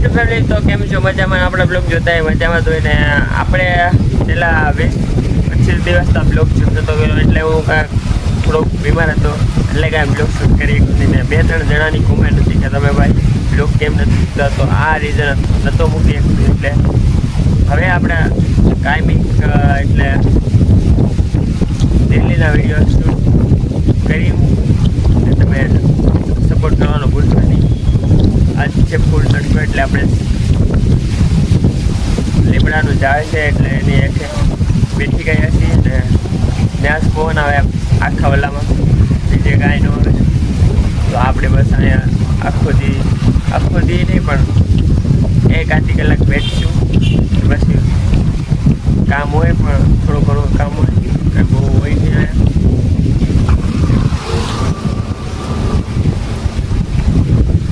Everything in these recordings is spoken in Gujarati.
યુટ્યુબ ફેમિલી તો કેમ છો? મજામાં આપણા બ્લોગ જોતા હોય, મજામાં જોઈને આપણે છેલ્લા વીસ પચીસ દિવસના બ્લોગ શૂટ નતો કર્યો એટલે હું કાંઈક થોડોક બીમાર હતો. એટલે કાંઈ બ્લોગ શૂટ કરી ને બે, ત્રણ જણાની કોમેન્ટ હતી કે તમે ભાઈ બ્લોગ કેમ નથી મૂકતા તો આ રીઝન નહોતો મૂકી એટલે હવે આપણે કાયમી એટલે દિલ્હીના વીડિયો શૂટ કરી તમે સપોર્ટ કરવાનો ભૂલશો આજ છે ફૂલ તડકો એટલે આપણે લીમડાનું ઝાડ છે એટલે એની એક બેઠી ગયા છીએ ને ત્યાં ફોન આવે આખા વલામાં બીજે કાંઈ ન આવે. તો આપણે બસ અહીંયા આખો દી આખો દી નહીં, પણ એક આધી કલાક બેઠશું પછી કામ હોય, પણ થોડું ઘણું કામ હોય કંઈ બહુ હોય નહીં અહીંયા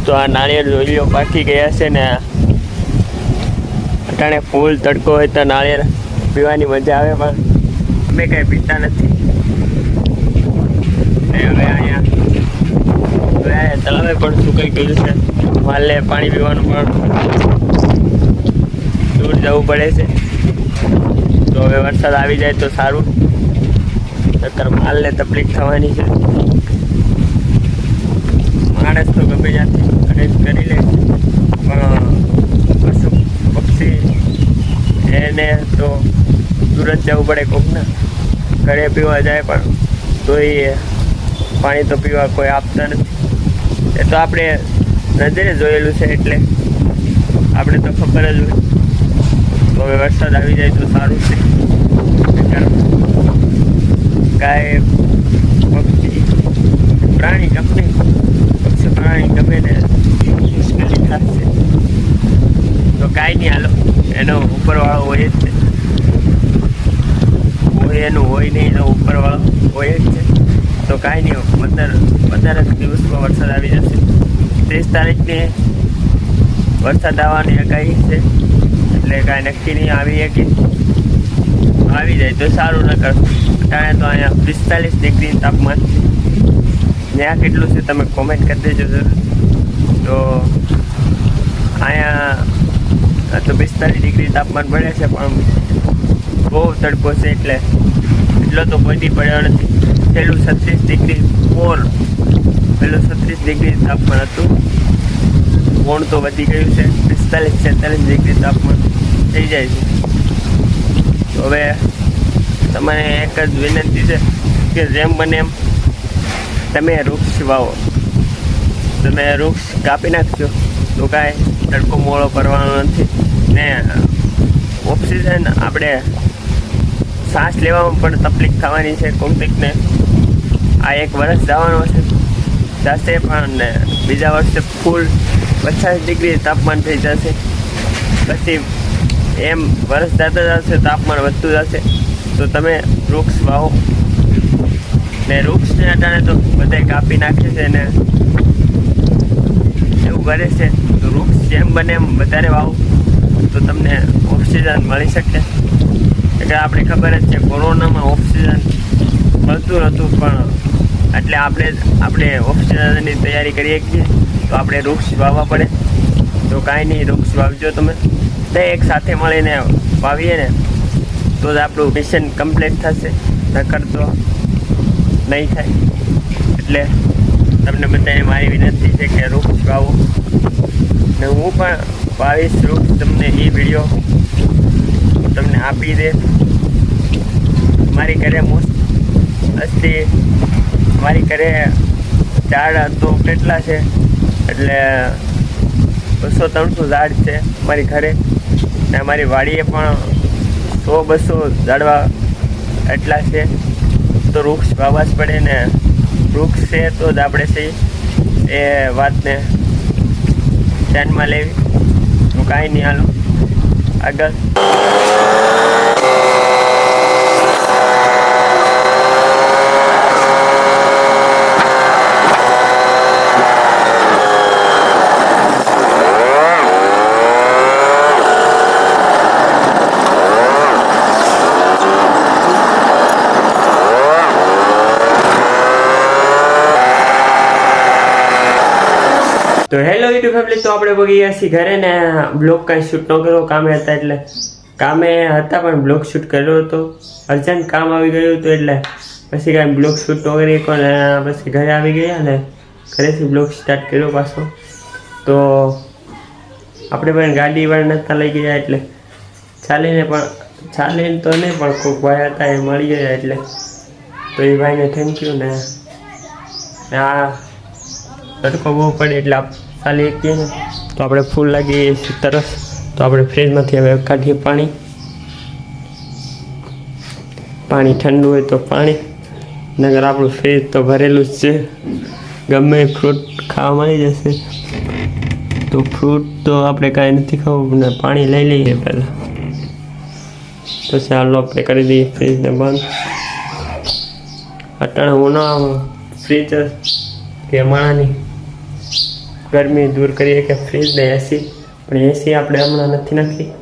તો આ નાળિયેર જોઈઓ પાકી ગયા છે ને. અટાણે ફૂલ તડકો હોય તો નાળિયેર પીવાની મજા આવે, પણ અમે કંઈ પીતા નથી. હવે અહીંયા તળાવે પણ સુકાઈ ગયું છે? માલે પાણી પીવાનું પણ દૂર જવું પડે છે. તો હવે વરસાદ આવી જાય તો સારું. નતર માલને તકલીફ થવાની છે. માણસ તો ગમે ત્યાંથી અરેન્જ કરી લે. પણ પશુ પક્ષી એને તો તુરંત જવું પડે કોકને. ઘરે પીવા જાય પણ તોય પાણી તો પીવા કોઈ આપતા નથી. એ તો આપણે નજરે જોયેલું છે એટલે આપણે તો ખબર જ હોય. તો હવે વરસાદ આવી જાય તો સારું છે. ગાય પક્ષી પ્રાણી ગમે. પક્ષી ગમે ને. મુશ્કેલી થશે તો કાંઈ નહીં હાલો. એનો ઉપરવાળો હોય જ છે. હોય એનું હોય નહીં, એનો ઉપરવાળો હોય જ છે. તો કાંઈ નહીં, પંદર પંદર દિવસમાં વરસાદ આવી જશે. ત્રીસ તારીખની વરસાદ આવવાની આગાહી છે. એટલે કાંઈ નક્કી નહીં, આવી કે આવી જાય તો સારું ન કર અત્યારે તો અહીંયા પિસ્તાલીસ ડિગ્રી તાપમાન છે. ત્યાં કેટલું છે તમે કોમેન્ટ કરી દેજો જરૂર તો અહીંયા તો પિસ્તાલીસ ડિગ્રી તાપમાન પડે છે, પણ બહુ તડકો છે એટલે એટલો તો કોઈ પડ્યો નથી પેલું છત્રીસ ડિગ્રી ફોર પેલું છત્રીસ ડિગ્રી તાપમાન હતું. કોણ તો વધી ગયું છે? પિસ્તાલીસ, છેતાલીસ ડિગ્રી તાપમાન થઈ જાય છે. હવે તમને એક જ વિનંતી છે કે જેમ બને એમ તમે વૃક્ષ વાવો. તમે વૃક્ષ કાપી નાખજો. તો કાંઈ તડકો મોળો કરવાનો નથી. ને ઓક્સિજન આપણે શ્વાસ લેવામાં પણ તકલીફ થવાની છે કોમ્પિકને આ એક વર્ષ જવાનો છે. જશે પણ બીજા વર્ષે ફૂલ પચાસ ડિગ્રી તાપમાન થઈ જશે. પછી એમ વર્ષ જતા જશે, તાપમાન વધતું જશે. તો તમે વૃક્ષ વાવો. ને વૃક્ષને અટાણે તો બધે કાપી નાખે છે ને એવું કરે છે. તો વૃક્ષ જેમ બને એમ વધારે વાવો. તો તમને ઓક્સિજન મળી શકે. એટલે આપણે ખબર જ છે, કોરોનામાં ઓક્સિજન મળતું નહોતું, પણ એટલે આપણે આપણે ઓક્સિજનની તૈયારી કરીએ છીએ. તો આપણે વૃક્ષ વાવવા પડે. તો કાંઈ નહીં, વૃક્ષ વાવજો તમે. તે એક સાથે મળીને વાવીએ ને, તો જ આપણું મિશન કમ્પ્લીટ થશે. નકર તો નહીં થાય. એટલે તમને બધાને મારી વિનંતી છે કે વૃક્ષ વાવો ને હું પણ વાવીશ વૃક્ષ તમને એ વીડિયો તમને આપી દે. મારી ઘરે મોસ્ટ અસ્તી મારી ઘરે ઝાડ તો કેટલા છે? એટલે બસો ત્રણસો ઝાડ છે મારી ઘરે. ને મારી વાડીએ પણ સો બસો ઝાડવા એટલા છે. તો વૃક્ષ વાવવા જ પડે ને. વૃક્ષ છે તો જ આપણે છે એ વાતને ધ્યાનમાં લેવી. તો કાંઈ નહીં હાલો. આગળ. તો હેલો યુટ્યુબ ફેમિલી તો આપણે બગી ગયા છીએ ઘરે ને બ્લોગ કાંઈ શૂટ ન કર્યો, કામે હતા એટલે. કામે હતા પણ બ્લોગ શૂટ કર્યો હતો. અર્જન્ટ કામ આવી ગયું હતું એટલે પછી કાંઈ બ્લોગ શૂટ ન કરી શક્યો પછી ઘરે આવી ગયા ને ઘરેથી બ્લોગ સ્ટાર્ટ કર્યો પાછો. તો આપણે પણ ગાડી વાળા નતા લઈ ગયા એટલે ચાલીને પણ, ચાલીને તો નહીં પણ કોઈક ભાઈ હતા એ મળી ગયા એટલે. તો એ ભાઈને થેન્ક યુ ને આ તડકો બહુ પડે એટલે આપ એક તો આપણે ફૂલ લાગીએ તરસ. તો આપણે ફ્રીજમાંથી હવે કાઢીએ પાણી. પાણી ઠંડુ હોય તો પાણી. નગર આપણું ફ્રીજ તો ભરેલું જ છે. ગમે ફ્રૂટ ખાવા મળી જશે. તો ફ્રૂટ તો આપણે કાંઈ નથી ખાવું ને પાણી લઈ લઈએ પહેલાં. તો ચાલો આપણે કરી દઈએ ફ્રીજને બંધ. અટાણે ઉનાળામાં ફ્રીજ કે માણાની. ગરમી દૂર કરીએ કે ફ્રીજ ને એસી પણ એસી આપણે હમણાં નથી નાખી.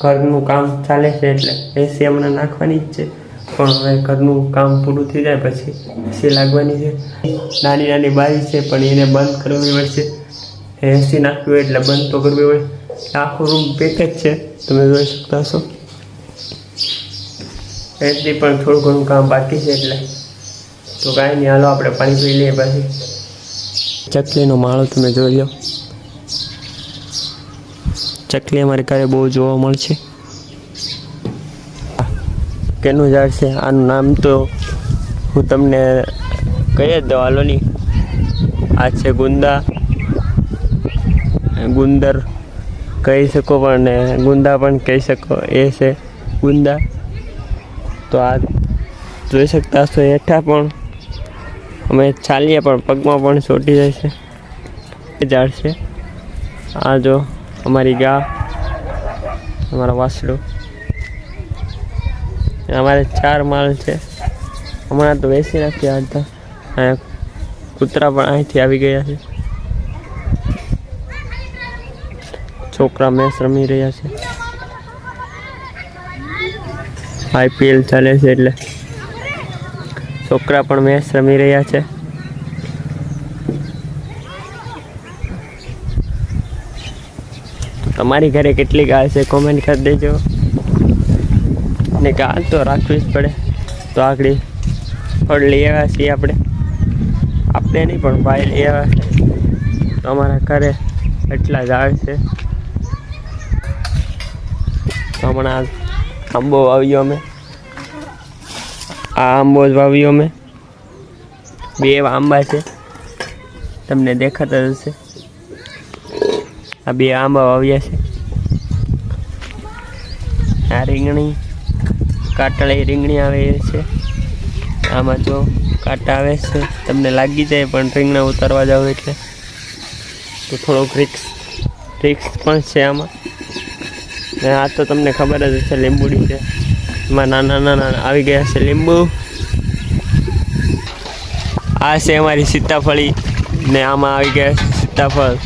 ઘરનું કામ ચાલે છે એટલે એસી હમણાં નાખવાની જ છે. પણ હવે ઘરનું કામ પૂરું થઈ જાય પછી એસી લાગવાની છે. નાની નાની બારી છે પણ એને બંધ કરવી પડશે. એસી નાખવી હોય એટલે બંધ તો કરવી હોય આખો રૂમ પેક જ છે. તમે જોઈ શકતા હશો. એસી પણ થોડું ઘણું કામ બાકી છે એટલે. તો કાંઈ નહીં, હાલો આપણે પાણી પી લઈએ પછી. ચકલીનો માળો તમે જોઈ લો. ચકલી અમારે ઘરે બહુ જોવા મળશે. કેનું ઝાડ છે? આનું નામ તો હું તમને કહી જ દઉં હાલોની. આ છે ગુંદા. ગુંદર કહી શકો પણ ગુંદા પણ કહી શકો. એ છે ગુંદા. તો આ જોઈ શકતા હશો હેઠા પણ અમે ચાલીએ પણ પગમાં પણ ચોટી જાય છે. ઝાડ છે. આ જો અમારી ગા, અમારા વાસડું. અમારે ચાર માળ છે. હમણાં તો બેસી નાખ્યા હતા અહીંયા કૂતરા પણ અહીંથી આવી ગયા છે. છોકરા મેચ રમી રહ્યા છે. આઈપીએલ ચાલે છે એટલે છોકરા પણ મેચ રમી રહ્યા છે. તમારી ઘરે કેટલી ગાય છે? કોમેન્ટ કરી દેજો. ને ગાલ તો રાખવી જ પડે. તો આગળ ફળ લઈ આવ્યા છીએ આપણે. આપણે નહીં, પણ ભાઈ લઈ આવ્યા છે. અમારા ઘરે એટલા ઝાડ છે. તો હમણાં આંબો આવ્યો અમે. આ આંબો જ વાવ્યો અમે બે એવા આંબા છે. તમને દેખાતા હશે. આ બે આંબા વાવ્યા છે. આ રીંગણી, કાટળી રીંગણી આવે છે. આમાં જો કાંટા આવે છે. તમને લાગી જાય પણ રીંગણા ઉતારવા જાવ એટલે. તો થોડોક રિક્સ રિક્સ પણ છે આમાં. આ તો તમને ખબર જ હશે, લીંબુડી છે. એમાં નાના નાના આવી ગયા છે લીંબુ. આ છે અમારી સીતાફળી ને આમાં આવી ગયા છે સીતાફળ.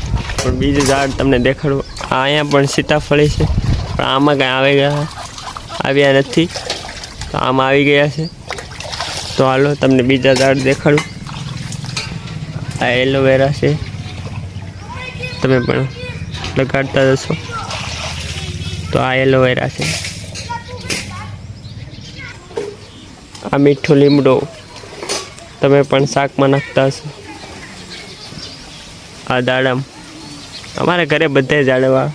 પણ બીજું ઝાડ તમને દેખાડું. અહીંયા પણ સીતાફળી છે, પણ આમાં કાંઈ આવી ગયા આવ્યા નથી. તો આમાં આવી ગયા છે. તો હાલો તમને બીજા ઝાડ દેખાડું. આ એલોવેરા છે. તમે પણ લગાડતા જશો. તો આ એલોવેરા છે. આ મીઠું લીમડો તમે પણ શાકમાં નાખતા હશો. આ દાડમ. અમારા ઘરે બધે ઝાડવા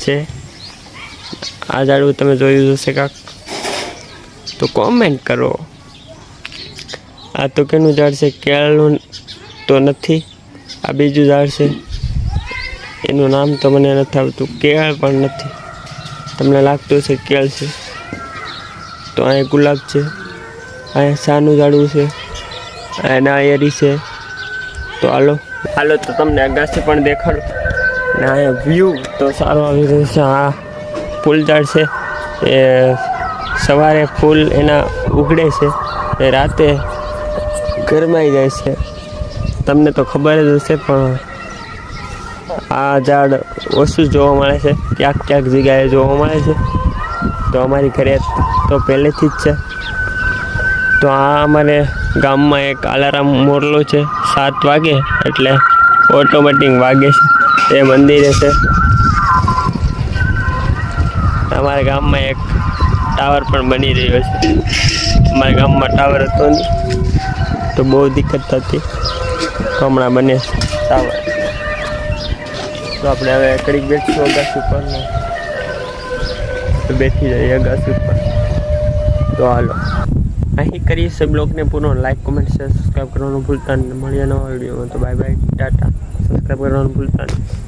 છે. આ ઝાડવું તમે જોયું હશે કાંક. તો કોમેન્ટ કરો. આ તો કેનું ઝાડ છે? કેળનું તો નથી. આ બીજું ઝાડ છે. એનું નામ તો મને નથી આવતું. કેળ પણ નથી. તમને લાગતું હશે કેળ છે. તો અહીંયા ગુલાબ છે, અહીંયા શાનું ઝાડું છે અહીંયા એરી છે. તો હાલો. હાલો, તો તમને અગાસી પણ દેખાડું. ને અહીંયા વ્યૂ તો સારો આવી રહ્યો છે. આ ફૂલ ઝાડ છે. એ સવારે ફૂલ એના ઉગડે છે. એ રાતે ગરમાઈ જાય છે. તમને તો ખબર જ હશે, પણ આ ઝાડ ઓછું જોવા મળે છે. ક્યાંક ક્યાંક જગ્યાએ જોવા મળે છે. તો અમારી ઘરે તો પહેલેથી જ છે. તો આ અમારે ગામમાં એક આલારામ મોરલો છે, સાત વાગે, એટલે ઓટોમેટિક વાગે છે. એ મંદિરે છે. અમારા ગામમાં એક ટાવર પણ બની રહ્યો છે. અમારા ગામમાં ટાવર હતો નહીં. તો બહુ દિક્કત થતી. તો હમણાં બને ટાવર તો આપણે હવે કડીક બેઠશું અગાસી ઉપર ને તો બેઠી જઈએ અગાસી ઉપર. તો હાલો. અહીં કરીએ છે બ્લોગને પૂરો. લાઈક કોમેન્ટ શેર સબસ્ક્રાઈબ કરવાનું ભૂલતા નહીં. મળીએ નવા વિડીયોમાં. તો બાય બાય ટાટા. સબસ્ક્રાઈબ કરવાનું ભૂલતા નહીં.